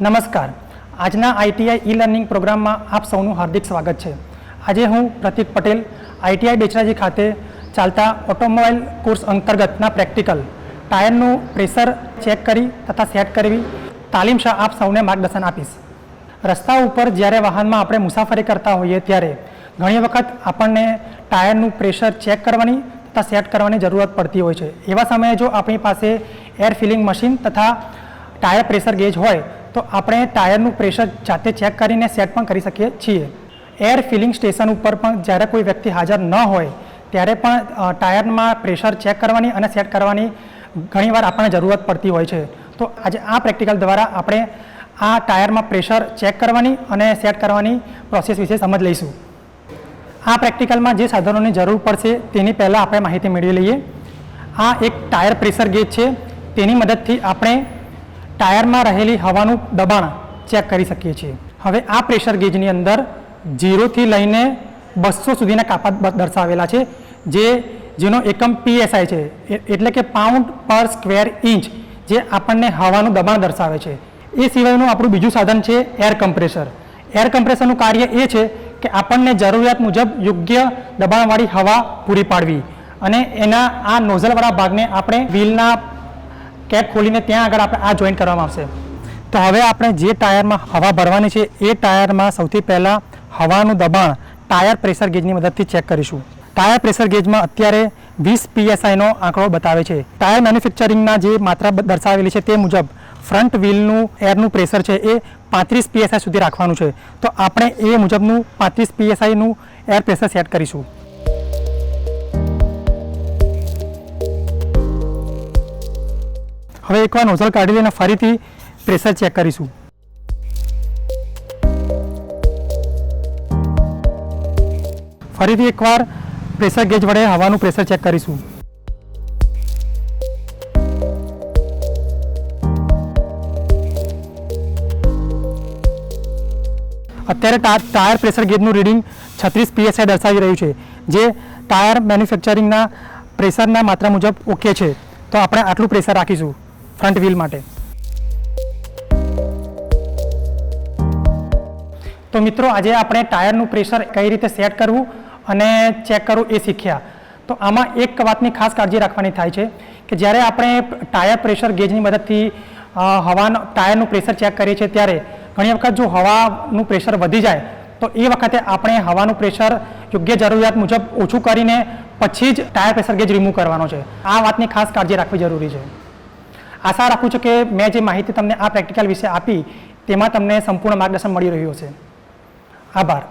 નમસ્કાર. આજના ITI e learning પ્રોગ્રામમાં આપ સૌનું હાર્દિક સ્વાગત છે. આજે હું પ્રતિક પટેલ આઈટીઆઈ બેચરાજી ખાતે ચાલતા ઓટોમોબાઈલ કોર્સ અંતર્ગતના પ્રેક્ટિકલ, ટાયરનું પ્રેશર ચેક કરી તથા સેટ કરવી, તાલીમ શાહ આપ સૌને માર્ગદર્શન આપીશ. રસ્તા ઉપર જ્યારે વાહનમાં આપણે મુસાફરી કરતા હોઈએ ત્યારે ઘણી વખત આપણને ટાયરનું પ્રેશર ચેક કરવાની તથા સેટ કરવાની જરૂરત પડતી હોય છે. એવા સમયે જો આપણી પાસે એર ફિલિંગ મશીન તથા ટાયર પ્રેશર ગેજ હોય તો આપણે ટાયરનું પ્રેશર જાતે ચેક કરીને સેટ પણ કરી શકીએ છીએ. એર ફિલિંગ સ્ટેશન ઉપર પણ જ્યારે કોઈ વ્યક્તિ હાજર ન હોય, ત્યારે પણ ટાયરમાં પ્રેશર ચેક કરવાની અને સેટ કરવાની ઘણીવાર આપણને જરૂરત પડતી હોય છે. તો આજે આ પ્રેક્ટિકલ દ્વારા આપણે આ ટાયરમાં પ્રેશર ચેક કરવાની અને સેટ કરવાની પ્રોસેસ વિશે સમજ લઈશું. આ પ્રેક્ટિકલમાં જે સાધનોની જરૂર પડશે તેની પહેલાં આપણે માહિતી મેળવી લઈએ. આ એક ટાયર પ્રેશર ગેજ છે. તેની મદદથી આપણે ટાયરમાં રહેલી હવાનું દબાણ ચેક કરી શકીએ છીએ. હવે આ પ્રેશર ગેજની અંદર જીરોથી લઈને બસો સુધીના કાપા દર્શાવેલા છે, જે જેનો એકમ પીએસઆઈ છે. એટલે કે પાઉન્ડ પર સ્ક્વેર ઇંચ, જે આપણને હવાનું દબાણ દર્શાવે છે. એ સિવાયનું આપણું બીજું સાધન છે એર કમ્પ્રેસર. એર કમ્પ્રેસરનું કાર્ય એ છે કે આપણને જરૂરિયાત મુજબ યોગ્ય દબાણવાળી હવા પૂરી પાડવી. અને એના આ નોઝલવાળા ભાગને આપણે વ્હીલના કેપ ખોલીને ત્યાં આગળ આપણે આ જોઈન્ટ કરવામાં આવશે. તો હવે આપણે જે ટાયરમાં હવા ભરવાની છે, એ ટાયરમાં સૌથી પહેલાં હવાનું દબાણ ટાયર પ્રેશર ગેજની મદદથી ચેક કરીશું. ટાયર પ્રેશર ગેજમાં અત્યારે વીસ પીએસઆઈનો આંકડો બતાવે છે. ટાયર મેન્યુફેક્ચરિંગના જે માત્રા દર્શાવેલી છે, તે મુજબ ફ્રન્ટ વ્હીલનું, એરનું પ્રેશર છે, એ પાંત્રીસ પીએસઆઈ સુધી રાખવાનું છે. તો આપણે એ મુજબનું પાંત્રીસ પીએસઆઈનું એર પ્રેશર સેટ કરીશું. હવે એકવાર નોઝલ કાઢી લઈને ફરીથી પ્રેશર ચેક કરીશું. ફરીથી એકવાર પ્રેશર ગેજ વડે હવાનું પ્રેશર ચેક કરીશું. અત્યારે ટાયર પ્રેશર ગેજનું રીડિંગ છત્રીસ પીએસઆઈ દર્શાવી રહ્યું છે, જે ટાયર મેન્યુફેક્ચરિંગના પ્રેશરના માત્રા મુજબ ઓકે છે. તો આપણે આટલું પ્રેશર રાખીશું. ફ્રન્ટ વ્હીલ માટે. તો મિત્રો, આજે આપણે ટાયરનું પ્રેશર કઈ રીતે સેટ કરવું અને ચેક કરવું એ શીખ્યા. તો આમાં એક વાતની ખાસ કાળજી રાખવાની થાય છે કે જ્યારે આપણે ટાયર પ્રેશર ગેજની મદદથી હવાનું, ટાયરનું પ્રેશર ચેક કરીએ છીએ ત્યારે ઘણી વખત જો હવાનું પ્રેશર વધી જાય, તો એ વખતે આપણે હવાનું પ્રેશર યોગ્ય જરૂરિયાત મુજબ ઓછું કરીને પછી જ ટાયર પ્રેશર ગેજ રિમૂવ કરવાનો છે. આ વાતની ખાસ કાળજી રાખવી જરૂરી છે. આશા રાખું છું કે મેં જે માહિતી તમને આ પ્રેક્ટિકલ વિશે આપી, તેમાં તમને સંપૂર્ણ માર્ગદર્શન મળી રહ્યું હશે. આભાર.